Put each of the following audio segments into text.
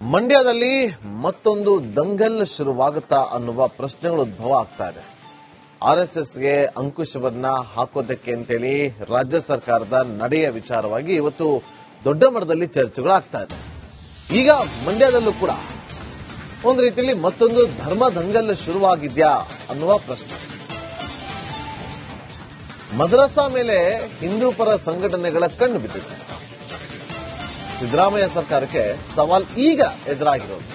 ಮಂಡ್ಯದಲ್ಲಿ ಮತ್ತೊಂದು ದಂಗಲ್ ಶುರುವಾಗುತ್ತಾ ಅನ್ನುವ ಪ್ರಶ್ನೆಗಳು ಉದ್ಭವ ಆಗ್ತಾ ಇದೆ. ಆರ್ ಎಸ್ ಎಸ್ಗೆ ಅಂಕುಶವನ್ನ ಹಾಕೋದಕ್ಕೆ ಅಂತೇಳಿ ರಾಜ್ಯ ಸರ್ಕಾರದ ನಡೆಯ ವಿಚಾರವಾಗಿ ಇವತ್ತು ದೊಡ್ಡ ಮಟ್ಟದಲ್ಲಿ ಚರ್ಚೆಗಳಾಗ್ತಾ ಇದೆ. ಈಗ ಮಂಡ್ಯದಲ್ಲೂ ಕೂಡ ಒಂದು ರೀತಿಯಲ್ಲಿ ಮತ್ತೊಂದು ಧರ್ಮ ದಂಗಲ್ ಶುರುವಾಗಿದ್ಯಾ ಅನ್ನುವ ಪ್ರಶ್ನೆ. ಮದ್ರಸಾ ಮೇಲೆ ಹಿಂದೂ ಪರ ಸಂಘಟನೆಗಳ ಕಣ್ಣು ಬಿದ್ದಿದೆ. ಸಿದ್ದರಾಮಯ್ಯ ಸರ್ಕಾರಕ್ಕೆ ಸವಾಲ್ ಈಗ ಎದುರಾಗಿರೋದು.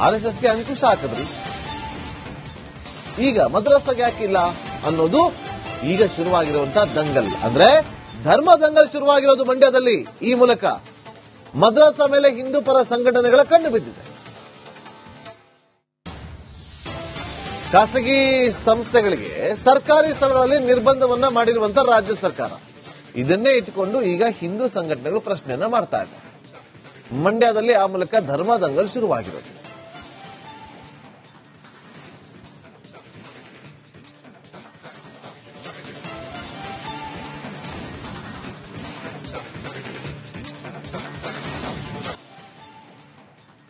ಆರ್ಎಸ್ಎಸ್ಗೆ ಅಂಕುಶ ಹಾಕಿದ್ರಿ ಈಗ ಮದ್ರಾಸಾಗೆ ಯಾಕಿಲ್ಲ ಅನ್ನೋದು ಈಗ ಶುರುವಾಗಿರುವಂತಹ ದಂಗಲ್. ಅಂದ್ರೆ ಧರ್ಮ ದಂಗಲ್ ಶುರುವಾಗಿರೋದು ಮಂಡ್ಯದಲ್ಲಿ ಈ ಮೂಲಕ. ಮದ್ರಾಸ ಮೇಲೆ ಹಿಂದೂ ಪರ ಸಂಘಟನೆಗಳ ಕಣ್ಣು ಬಿದ್ದಿದೆ. ಖಾಸಗಿ ಸಂಸ್ಥೆಗಳಿಗೆ ಸರ್ಕಾರಿ ಸ್ಥಳಗಳಲ್ಲಿ ನಿರ್ಬಂಧವನ್ನ ಮಾಡಿರುವಂತಹ ರಾಜ್ಯ ಸರ್ಕಾರ. ಇದನ್ನೇ ಇಟ್ಟುಕೊಂಡು ಈಗ ಹಿಂದೂ ಸಂಘಟನೆಗಳು ಪ್ರಶ್ನೆಯನ್ನ ಮಾಡ್ತಾ ಇದೆ ಮಂಡ್ಯದಲ್ಲಿ ಆ ಮೂಲಕ ಧರ್ಮ ದಂಗಲ್ ಶುರುವಾಗಿರೋದು.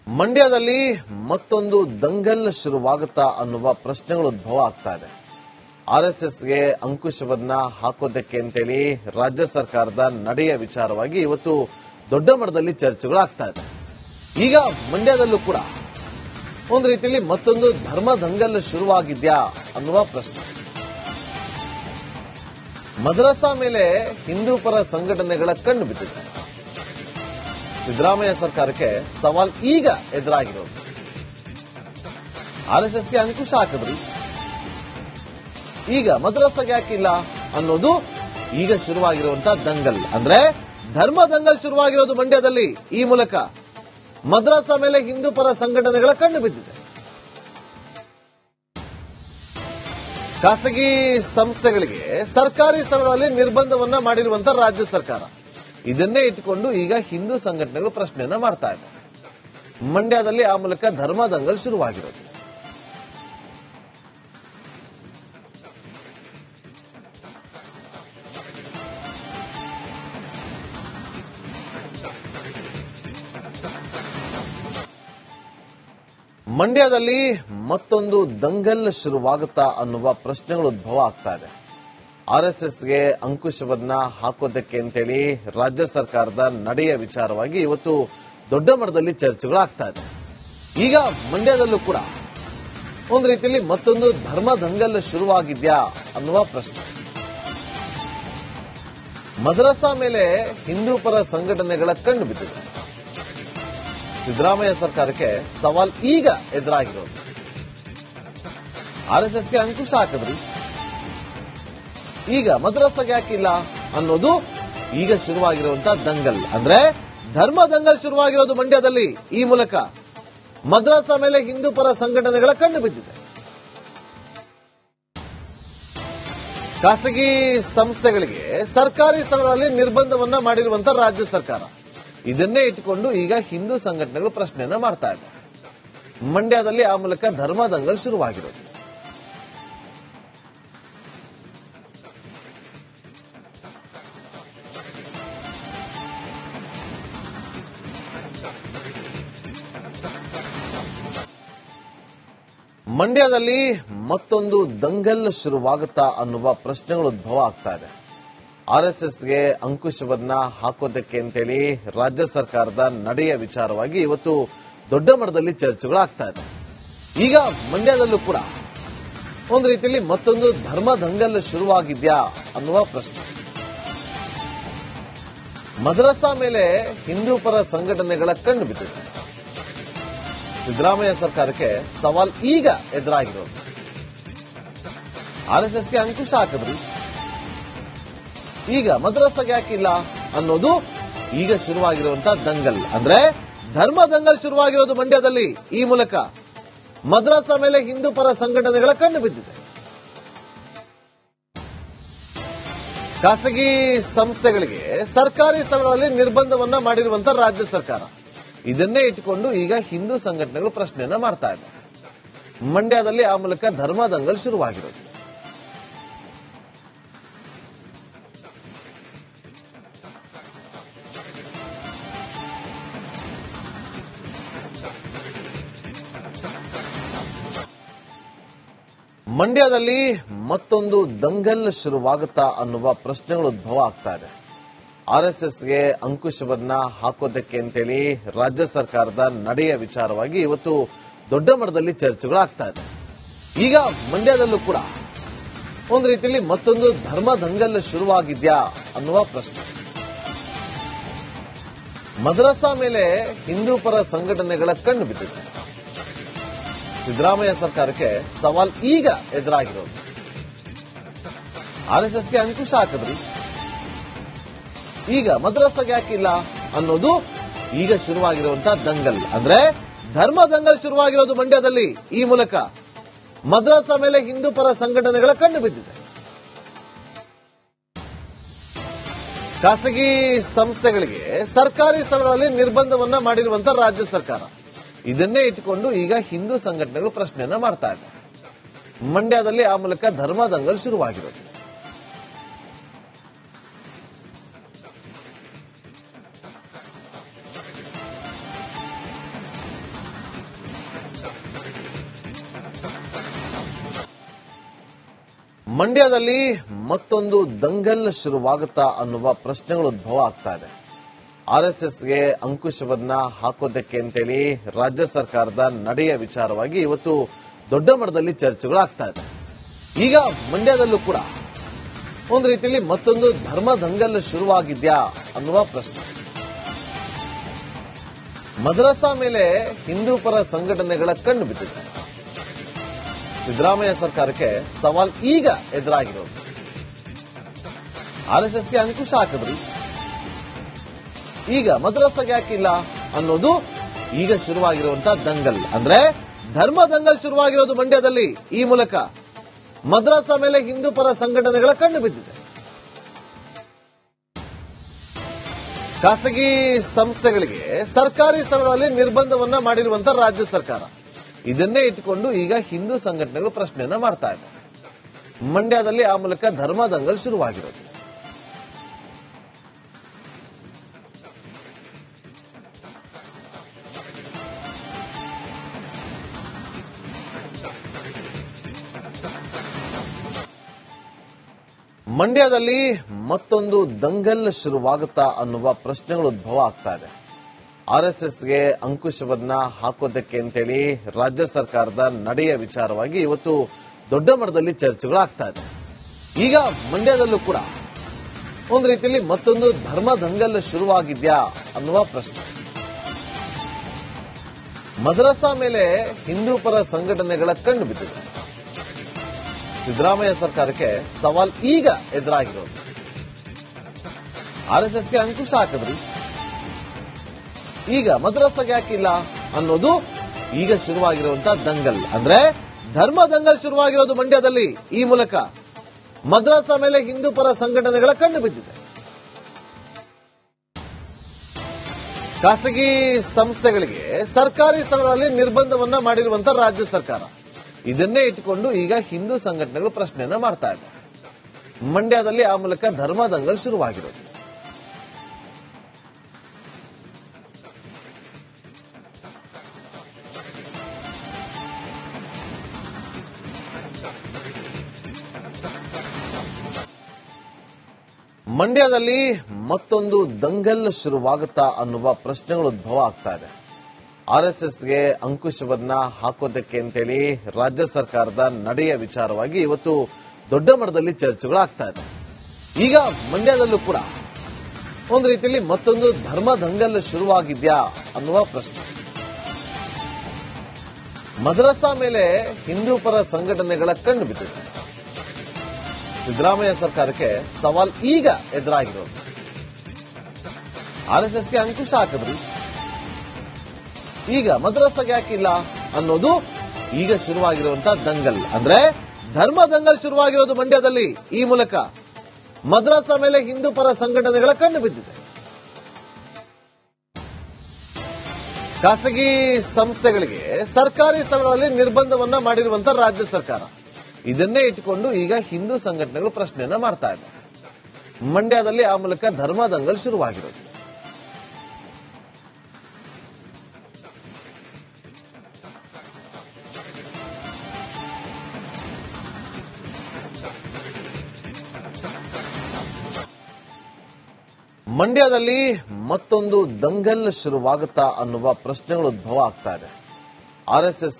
ಮಂಡ್ಯದಲ್ಲಿ ಮತ್ತೊಂದು ದಂಗಲ್ ಶುರುವಾಗುತ್ತಾ ಅನ್ನುವ ಪ್ರಶ್ನೆಗಳು ಉದ್ಭವ ಆಗ್ತಾ ಇದೆ. ಆರ್ಎಸ್ಎಸ್ಗೆ ಅಂಕುಶವನ್ನ ಹಾಕೋದಕ್ಕೆ ಅಂತೇಳಿ ರಾಜ್ಯ ಸರ್ಕಾರದ ನಡೆಯ ವಿಚಾರವಾಗಿ ಇವತ್ತು ದೊಡ್ಡ ಮಟ್ಟದಲ್ಲಿ ಚರ್ಚೆಗಳು ಆಗ್ತಾ ಇದೆ. ಈಗ ಮಂಡ್ಯದಲ್ಲೂ ಕೂಡ ಒಂದು ರೀತಿಯಲ್ಲಿ ಮತ್ತೊಂದು ಧರ್ಮ ದಂಗಲ್ ಶುರುವಾಗಿದ್ಯಾ ಅನ್ನುವ ಪ್ರಶ್ನೆ. ಮದ್ರಸಾ ಮೇಲೆ ಹಿಂದೂ ಪರ ಸಂಘಟನೆಗಳ ಕಣ್ಣು ಬಿದ್ದಿದೆ. ಸಿದ್ದರಾಮಯ್ಯ ಸರ್ಕಾರಕ್ಕೆ ಸವಾಲ್ ಈಗ ಎದುರಾಗಿರೋದು. ಆರ್ಎಸ್ಎಸ್ಗೆ ಅಂಕುಶ ಹಾಕಿದ್ರಿ. ಈಗ ಮದ್ರಸಾಗೆ ಯಾಕಿಲ್ಲ ಅನ್ನೋದು ಈಗ ಶುರುವಾಗಿರುವಂತಹ ದಂಗಲ್. ಅಂದ್ರೆ ಧರ್ಮ ದಂಗಲ್ ಶುರುವಾಗಿರೋದು ಮಂಡ್ಯದಲ್ಲಿ ಈ ಮೂಲಕ. ಮದ್ರಾಸ ಮೇಲೆ ಹಿಂದೂ ಪರ ಸಂಘಟನೆಗಳ ಕಣ್ಣು ಬಿದ್ದಿದೆ. ಖಾಸಗಿ ಸಂಸ್ಥೆಗಳಿಗೆ ಸರ್ಕಾರಿ ಸ್ಥಳಗಳಲ್ಲಿ ನಿರ್ಬಂಧವನ್ನ ಮಾಡಿರುವಂತ ರಾಜ್ಯ ಸರ್ಕಾರ. ಇದನ್ನೇ ಇಟ್ಟುಕೊಂಡು ಈಗ ಹಿಂದೂ ಸಂಘಟನೆಗಳು ಪ್ರಶ್ನೆಯನ್ನ ಮಾಡ್ತಾ ಇದೆ ಮಂಡ್ಯದಲ್ಲಿ ಆ ಮೂಲಕ ಧರ್ಮ ದಂಗಲ್ ಶುರುವಾಗಿರೋದು. ಮಂಡ್ಯದಲ್ಲಿ ಮತ್ತೊಂದು ದಂಗಲ್ ಶುರುವಾಗುತ್ತಾ ಅನ್ನುವ ಪ್ರಶ್ನೆಗಳು ಉದ್ಭವ ಆಗ್ತಾ ಇದೆ. ಗೆ ಅಂಕುಶವನ್ನ ಹಾಕೋದಕ್ಕೆ ಅಂತೇಳಿ ರಾಜ್ಯ ಸರ್ಕಾರದ ನಡೆಯ ವಿಚಾರವಾಗಿ ಇವತ್ತು ದೊಡ್ಡ ಮಟ್ಟದಲ್ಲಿ ಚರ್ಚೆಗಳು ಆಗ್ತಾ ಇದೆ. ಈಗ ಮಂಡ್ಯದಲ್ಲೂ ಕೂಡ ಒಂದು ರೀತಿಯಲ್ಲಿ ಮತ್ತೊಂದು ಧರ್ಮ ದಂಗಲ್ ಶುರುವಾಗಿದ್ಯಾ ಅನ್ನುವ ಪ್ರಶ್ನೆ. ಮದ್ರಸಾ ಮೇಲೆ ಹಿಂದೂ ಪರ ಸಂಘಟನೆಗಳ ಕಣ್ಣು ಬಿದ್ದಿದೆ. ಸಿದ್ದರಾಮಯ್ಯ ಸರ್ಕಾರಕ್ಕೆ ಸವಾಲ್ ಈಗ ಎದುರಾಗಿರೋದು. ಆರ್ಎಸ್ಎಸ್ಗೆ ಅಂಕುಶ ಹಾಕಿದ್ರಿ. ಈಗ ಮದ್ರಸಾಗೆ ಯಾಕಿಲ್ಲ ಅನ್ನೋದು ಈಗ ಶುರುವಾಗಿರುವಂತಹ ದಂಗಲ್. ಅಂದ್ರೆ ಧರ್ಮ ದಂಗಲ್ ಶುರುವಾಗಿರೋದು ಮಂಡ್ಯದಲ್ಲಿ ಈ ಮೂಲಕ. ಮದ್ರಾಸ ಮೇಲೆ ಹಿಂದೂ ಪರ ಸಂಘಟನೆಗಳ ಕಣ್ಣು ಬಿದ್ದಿದೆ. ಖಾಸಗಿ ಸಂಸ್ಥೆಗಳಿಗೆ ಸರ್ಕಾರಿ ಸ್ಥಳಗಳಲ್ಲಿ ನಿರ್ಬಂಧವನ್ನ ಮಾಡಿರುವಂತಹ ರಾಜ್ಯ ಸರ್ಕಾರ. ಇದನ್ನೇ ಇಟ್ಟುಕೊಂಡು ಈಗ ಹಿಂದೂ ಸಂಘಟನೆಗಳು ಪ್ರಶ್ನೆಯನ್ನ ಮಾಡ್ತಾ ಇದೆ ಮಂಡ್ಯದಲ್ಲಿ ಆ ಮೂಲಕ ಧರ್ಮ ದಂಗಲ್ ಶುರುವಾಗಿರೋದು. ಮಂಡ್ಯದಲ್ಲಿ ಮತ್ತೊಂದು ದಂಗಲ್ ಶುರುವಾಗುತ್ತಾ ಅನ್ನುವ ಪ್ರಶ್ನೆಗಳು ಉದ್ಭವ ಆಗ್ತಾ ಇದೆ. ಆರ್ಎಸ್ಎಸ್ಗೆ ಅಂಕುಶವನ್ನ ಹಾಕೋದಕ್ಕೆ ಅಂತೇಳಿ ರಾಜ್ಯ ಸರ್ಕಾರದ ನಡೆಯ ವಿಚಾರವಾಗಿ ಇವತ್ತು ದೊಡ್ಡ ಮಟ್ಟದಲ್ಲಿ ಚರ್ಚೆಗಳಾಗ್ತಾ ಇದೆ ಈಗ ಮಂಡ್ಯದಲ್ಲೂ ಕೂಡ ಒಂದು ರೀತಿಯಲ್ಲಿ ಮತ್ತೊಂದು ಧರ್ಮ ದಂಗಲ್ ಶುರುವಾಗಿದ್ಯಾ ಅನ್ನುವ ಪ್ರಶ್ನೆ. ಮದ್ರಸಾ ಮೇಲೆ ಹಿಂದೂ ಪರ ಸಂಘಟನೆಗಳ ಕಣ್ಣು ಬಿದ್ದಿದೆ. ಸಿದ್ದರಾಮಯ್ಯ ಸರ್ಕಾರಕ್ಕೆ ಸವಾಲ್ ಈಗ ಎದುರಾಗಿರೋದು. ಆರ್ಎಸ್ಎಸ್ಗೆ ಅಂಕುಶ ಹಾಕಿದ್ರಿ. ಈಗ ಮದ್ರಸಾಗೆ ಯಾಕಿಲ್ಲ ಅನ್ನೋದು ಈಗ ಶುರುವಾಗಿರುವಂತ ದಂಗಲ್. ಅಂದ್ರೆ ಧರ್ಮ ದಂಗಲ್ ಶುರುವಾಗಿರೋದು ಮಂಡ್ಯದಲ್ಲಿ ಈ ಮೂಲಕ. ಮದ್ರಾಸ ಮೇಲೆ ಹಿಂದೂ ಪರ ಸಂಘಟನೆಗಳ ಕಣ್ಣು ಬಿದ್ದಿದೆ. ಖಾಸಗಿ ಸಂಸ್ಥೆಗಳಿಗೆ ಸರ್ಕಾರಿ ಸ್ಥಳಗಳಲ್ಲಿ ನಿರ್ಬಂಧವನ್ನ ಮಾಡಿರುವಂತ ರಾಜ್ಯ ಸರ್ಕಾರ. ಇದನ್ನೇ ಇಟ್ಟುಕೊಂಡು ಈಗ ಹಿಂದೂ ಸಂಘಟನೆಗಳು ಪ್ರಶ್ನೆಯನ್ನ ಮಾಡ್ತಾ ಇದೆ ಮಂಡ್ಯದಲ್ಲಿ ಆ ಮೂಲಕ ಧರ್ಮ ದಂಗಲ್ ಶುರುವಾಗಿರೋದು. ಮಂಡ್ಯದಲ್ಲಿ ಮತ್ತೊಂದು ದಂಗಲ್ ಶುರುವಾಗುತ್ತಾ ಅನ್ನುವ ಪ್ರಶ್ನೆಗಳು ಉದ್ಭವ ಆಗ್ತಾ ಇದೆ. ಗೆ ಅಂಕುಶವನ್ನ ಹಾಕೋದಕ್ಕೆ ಅಂತೇಳಿ ರಾಜ್ಯ ಸರ್ಕಾರದ ನಡೆಯ ವಿಚಾರವಾಗಿ ಇವತ್ತು ದೊಡ್ಡ ಮಟ್ಟದಲ್ಲಿ ಚರ್ಚೆಗಳಾಗ್ತಾ ಇದೆ. ಈಗ ಮಂಡ್ಯದಲ್ಲೂ ಕೂಡ ಒಂದು ರೀತಿಯಲ್ಲಿ ಮತ್ತೊಂದು ಧರ್ಮ ದಂಗಲ್ ಶುರುವಾಗಿದ್ಯಾ ಅನ್ನುವ ಪ್ರಶ್ನೆ. ಮದ್ರಸಾ ಮೇಲೆ ಹಿಂದೂ ಪರ ಸಂಘಟನೆಗಳ ಕಣ್ಣು ಬಿದ್ದಿದೆ. ಸಿದ್ದರಾಮಯ್ಯ ಸರ್ಕಾರಕ್ಕೆ ಸವಾಲ್ ಈಗ ಎದುರಾಗಿರೋದು. ಆರ್ಎಸ್ಎಸ್ಗೆ ಅಂಕುಶ ಹಾಕಿದ್ರಿ. ಈಗ ಮದ್ರಾಸಾಗೆ ಯಾಕಿಲ್ಲ ಅನ್ನೋದು ಈಗ ಶುರುವಾಗಿರುವಂತಹ ದಂಗಲ್. ಅಂದ್ರೆ ಧರ್ಮ ದಂಗಲ್ ಶುರುವಾಗಿರೋದು ಮಂಡ್ಯದಲ್ಲಿ ಈ ಮೂಲಕ. ಮದ್ರಾಸ ಮೇಲೆ ಹಿಂದೂ ಪರ ಸಂಘಟನೆಗಳ ಕಣ್ಣು ಬಿದ್ದಿದೆ. ಖಾಸಗಿ ಸಂಸ್ಥೆಗಳಿಗೆ ಸರ್ಕಾರಿ ಸ್ಥಳಗಳಲ್ಲಿ ನಿರ್ಬಂಧವನ್ನ ಮಾಡಿರುವಂತಹ ರಾಜ್ಯ ಸರ್ಕಾರ. ಇದನ್ನೇ ಇಟ್ಟುಕೊಂಡು ಈಗ ಹಿಂದೂ ಸಂಘಟನೆಗಳು ಪ್ರಶ್ನೆಯನ್ನ ಮಾಡ್ತಾ ಇದೆ ಮಂಡ್ಯದಲ್ಲಿ ಆ ಮೂಲಕ ಧರ್ಮ ದಂಗಲ್ ಶುರುವಾಗಿರೋದು. ಮಂಡ್ಯದಲ್ಲಿ ಮತ್ತೊಂದು ದಂಗಲ್ ಶುರುವಾಗುತ್ತಾ ಅನ್ನುವ ಪ್ರಶ್ನೆಗಳು ಉದ್ಭವ ಆಗ್ತಾ ಇದೆ. ಆರ್ಎಸ್ಎಸ್ಗೆ ಅಂಕುಶವನ್ನ ಹಾಕೋದಕ್ಕೆ ಅಂತೇಳಿ ರಾಜ್ಯ ಸರ್ಕಾರದ ನಡೆಯ ವಿಚಾರವಾಗಿ ಇವತ್ತು ದೊಡ್ಡ ಮಟ್ಟದಲ್ಲಿ ಚರ್ಚೆಗಳಾಗ್ತಾ ಇದೆ. ಈಗ ಮಂಡ್ಯದಲ್ಲೂ ಕೂಡ ಒಂದು ರೀತಿಯಲ್ಲಿ ಮತ್ತೊಂದು ಧರ್ಮ ದಂಗಲ್ ಶುರುವಾಗಿದ್ಯಾ ಅನ್ನುವ ಪ್ರಶ್ನೆ. ಮದ್ರಸಾ ಮೇಲೆ ಹಿಂದೂ ಪರ ಸಂಘಟನೆಗಳ ಕಣ್ಣು ಬಿದ್ದಿದೆ. ಸಿದ್ದರಾಮಯ್ಯ ಸರ್ಕಾರಕ್ಕೆ ಸವಾಲ್ ಈಗ ಎದುರಾಗಿರೋದು. ಆರ್ಎಸ್ಎಸ್ಗೆ ಅಂಕುಶ ಹಾಕಿದ್ರಿ. ಈಗ ಮದ್ರಸಾಗೆ ಯಾಕಿಲ್ಲ ಅನ್ನೋದು ಈಗ ಶುರುವಾಗಿರುವಂತಹ ದಂಗಲ್. ಅಂದ್ರೆ ಧರ್ಮ ದಂಗಲ್ ಶುರುವಾಗಿರೋದು ಮಂಡ್ಯದಲ್ಲಿ ಈ ಮೂಲಕ. ಮದ್ರಾಸ ಮೇಲೆ ಹಿಂದೂ ಪರ ಸಂಘಟನೆಗಳ ಕಣ್ಣು ಬಿದ್ದಿದೆ. ಖಾಸಗಿ ಸಂಸ್ಥೆಗಳಿಗೆ ಸರ್ಕಾರಿ ಸ್ಥಳಗಳಲ್ಲಿ ನಿರ್ಬಂಧವನ್ನ ಮಾಡಿರುವಂತ ರಾಜ್ಯ ಸರ್ಕಾರ. ಇದನ್ನೇ ಇಟ್ಟುಕೊಂಡು ಈಗ ಹಿಂದೂ ಸಂಘಟನೆಗಳು ಪ್ರಶ್ನೆಯನ್ನ ಮಾಡ್ತಾ ಇದೆ ಮಂಡ್ಯದಲ್ಲಿ ಆ ಮೂಲಕ ಧರ್ಮ ದಂಗಲ್ ಶುರುವಾಗಿರೋದು. ಮಂಡ್ಯದಲ್ಲಿ ಮತ್ತೊಂದು ದಂಗಲ್ ಶುರುವಾಗುತ್ತಾ ಅನ್ನುವ ಪ್ರಶ್ನೆಗಳು ಉದ್ಭವ ಆಗ್ತಾ ಇದೆ. ಗೆ ಅಂಕುಶವನ್ನ ಹಾಕೋದಕ್ಕೆ ಅಂತೇಳಿ ರಾಜ್ಯ ಸರ್ಕಾರದ ನಡೆಯ ವಿಚಾರವಾಗಿ ಇವತ್ತು ದೊಡ್ಡ ಮಟ್ಟದಲ್ಲಿ ಚರ್ಚೆಗಳಾಗ್ತಾ ಇದೆ. ಈಗ ಮಂಡ್ಯದಲ್ಲೂ ಕೂಡ ಒಂದು ರೀತಿಯಲ್ಲಿ ಮತ್ತೊಂದು ಧರ್ಮ ದಂಗಲ್ ಶುರುವಾಗಿದ್ಯಾ ಅನ್ನುವ ಪ್ರಶ್ನೆ. ಮದ್ರಸಾ ಮೇಲೆ ಹಿಂದೂ ಪರ ಸಂಘಟನೆಗಳ ಕಣ್ಣು ಬಿದ್ದಿದೆ. ಸಿದ್ದರಾಮಯ್ಯ ಸರ್ಕಾರಕ್ಕೆ ಸವಾಲ್ ಈಗ ಎದುರಾಗಿರೋದು. ಆರ್ಎಸ್ಎಸ್ಗೆ ಅಂಕುಶ ಹಾಕಿದ್ರಿ. ಈಗ ಮದ್ರಸಾಗೆ ಯಾಕಿಲ್ಲ ಅನ್ನೋದು ಈಗ ಶುರುವಾಗಿರುವಂತಹ ದಂಗಲ್. ಅಂದ್ರೆ ಧರ್ಮ ದಂಗಲ್ ಶುರುವಾಗಿರೋದು ಮಂಡ್ಯದಲ್ಲಿ ಈ ಮೂಲಕ. ಮದ್ರಾಸ ಮೇಲೆ ಹಿಂದೂ ಪರ ಸಂಘಟನೆಗಳ ಕಣ್ಣು ಬಿದ್ದಿದೆ. ಖಾಸಗಿ ಸಂಸ್ಥೆಗಳಿಗೆ ಸರ್ಕಾರಿ ಸ್ಥಳಗಳಲ್ಲಿ ನಿರ್ಬಂಧವನ್ನ ಮಾಡಿರುವಂತಹ ರಾಜ್ಯ ಸರ್ಕಾರ. ಇದನ್ನೇ ಇಟ್ಟುಕೊಂಡು ಈಗ ಹಿಂದೂ ಸಂಘಟನೆಗಳು ಪ್ರಶ್ನೆಯನ್ನ ಮಾಡ್ತಾ ಇದೆ ಮಂಡ್ಯದಲ್ಲಿ ಆ ಮೂಲಕ ಧರ್ಮ ದಂಗಲ್ ಶುರುವಾಗಿರೋದು. ಮಂಡ್ಯದಲ್ಲಿ ಮತ್ತೊಂದು ದಂಗಲ್ ಶುರುವಾಗುತ್ತಾ ಅನ್ನುವ ಪ್ರಶ್ನೆಗಳು ಉದ್ಭವ ಆಗ್ತಾ ಇದೆ. ಆರ್ಎಸ್ಎಸ್ಗೆ ಅಂಕುಶವನ್ನ ಹಾಕೋದಕ್ಕೆ ಅಂತೇಳಿ ರಾಜ್ಯ ಸರ್ಕಾರದ ನಡೆಯ ವಿಚಾರವಾಗಿ ಇವತ್ತು ದೊಡ್ಡ ಮಟ್ಟದಲ್ಲಿ ಚರ್ಚೆಗಳಾಗ್ತಾ ಇದೆ ಈಗ ಮಂಡ್ಯದಲ್ಲೂ ಕೂಡ ಒಂದು ರೀತಿಯಲ್ಲಿ ಮತ್ತೊಂದು ಧರ್ಮ ದಂಗಲ್ ಶುರುವಾಗಿದ್ಯಾ ಅನ್ನುವ ಪ್ರಶ್ನೆ. ಮದ್ರಸಾ ಮೇಲೆ ಹಿಂದೂ ಪರ ಸಂಘಟನೆಗಳ ಕಣ್ಣು ಬಿದ್ದಿದೆ. ಸಿದ್ದರಾಮಯ್ಯ ಸರ್ಕಾರಕ್ಕೆ ಸವಾಲ್ ಈಗ ಎದುರಾಗಿರೋದು. ಆರ್ಎಸ್ಎಸ್ಗೆ ಅಂಕುಶ ಹಾಕಿದ್ರಿ. ಈಗ ಮದ್ರಸಾಗೆ ಯಾಕಿಲ್ಲ ಅನ್ನೋದು ಈಗ ಶುರುವಾಗಿರುವಂತ ದಂಗಲ್. ಅಂದ್ರೆ ಧರ್ಮ ದಂಗಲ್ ಶುರುವಾಗಿರೋದು ಮಂಡ್ಯದಲ್ಲಿ ಈ ಮೂಲಕ. ಮದ್ರಾಸ ಮೇಲೆ ಹಿಂದೂ ಪರ ಸಂಘಟನೆಗಳ ಕಣ್ಣು ಬಿದ್ದಿದೆ. ಖಾಸಗಿ ಸಂಸ್ಥೆಗಳಿಗೆ ಸರ್ಕಾರಿ ಸ್ಥಳಗಳಲ್ಲಿ ನಿರ್ಬಂಧವನ್ನ ಮಾಡಿರುವಂತ ರಾಜ್ಯ ಸರ್ಕಾರ. ಇದನ್ನೇ ಇಟ್ಟುಕೊಂಡು ಈಗ ಹಿಂದೂ ಸಂಘಟನೆಗಳು ಪ್ರಶ್ನೆಯನ್ನ ಮಾಡ್ತಾ ಇದೆ ಮಂಡ್ಯದಲ್ಲಿ ಆ ಮೂಲಕ ಧರ್ಮ ದಂಗಲ್ ಶುರುವಾಗಿರೋದು. ಮಂಡ್ಯದಲ್ಲಿ ಮತ್ತೊಂದು ದಂಗಲ್ ಶುರುವಾಗುತ್ತಾ ಅನ್ನುವ ಪ್ರಶ್ನೆಗಳು ಉದ್ಭವ ಆಗ್ತಾ ಇದೆ.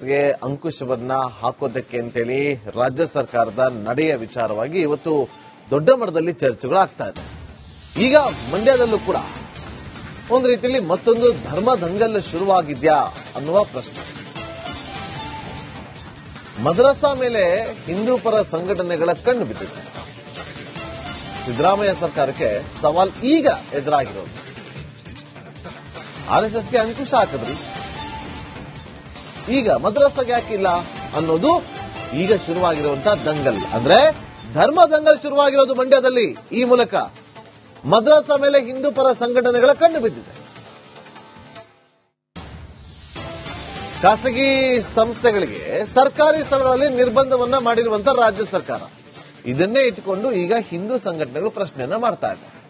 ಗೆ ಅಂಕುಶವನ್ನ ಹಾಕೋದಕ್ಕೆ ಅಂತೇಳಿ ರಾಜ್ಯ ಸರ್ಕಾರದ ನಡೆಯ ವಿಚಾರವಾಗಿ ಇವತ್ತು ದೊಡ್ಡ ಮಟ್ಟದಲ್ಲಿ ಚರ್ಚೆಗಳಾಗ್ತಾ ಇದೆ. ಈಗ ಮಂಡ್ಯದಲ್ಲೂ ಕೂಡ ಒಂದು ರೀತಿಯಲ್ಲಿ ಮತ್ತೊಂದು ಧರ್ಮ ದಂಗಲ್ ಶುರುವಾಗಿದ್ಯಾ ಅನ್ನುವ ಪ್ರಶ್ನೆ. ಮದ್ರಸಾ ಮೇಲೆ ಹಿಂದೂ ಪರ ಸಂಘಟನೆಗಳ ಕಣ್ಣು ಬಿದ್ದಿದೆ. ಸಿದ್ದರಾಮಯ್ಯ ಸರ್ಕಾರಕ್ಕೆ ಸವಾಲ್ ಈಗ ಎದುರಾಗಿರೋದು. ಆರ್ಎಸ್ಎಸ್ಗೆ ಅಂಕುಶ ಹಾಕಿದ್ರಿ. ಈಗ ಮದ್ರಾಸಾಗೆ ಯಾಕಿಲ್ಲ ಅನ್ನೋದು ಈಗ ಶುರುವಾಗಿರುವಂತಹ ದಂಗಲ್. ಅಂದ್ರೆ ಧರ್ಮ ದಂಗಲ್ ಶುರುವಾಗಿರೋದು ಮಂಡ್ಯದಲ್ಲಿ ಈ ಮೂಲಕ. ಮದ್ರಾಸ ಮೇಲೆ ಹಿಂದೂ ಪರ ಸಂಘಟನೆಗಳ ಕಣ್ಣು ಬಿದ್ದಿದೆ. ಖಾಸಗಿ ಸಂಸ್ಥೆಗಳಿಗೆ ಸರ್ಕಾರಿ ಸ್ಥಳಗಳಲ್ಲಿ ನಿರ್ಬಂಧವನ್ನ ಮಾಡಿರುವಂತಹ ರಾಜ್ಯ ಸರ್ಕಾರ. ಇದನ್ನೇ ಇಟ್ಟುಕೊಂಡು ಈಗ ಹಿಂದೂ ಸಂಘಟನೆಗಳು ಪ್ರಶ್ನೆಯನ್ನ ಮಾಡ್ತಾ ಇದ್ದಾರೆ.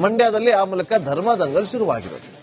ಮಂಡ್ಯದಲ್ಲಿ ಆ ಮೂಲಕ ಧರ್ಮ ದಂಗಲ್ ಶುರುವಾಗಿರೋದು.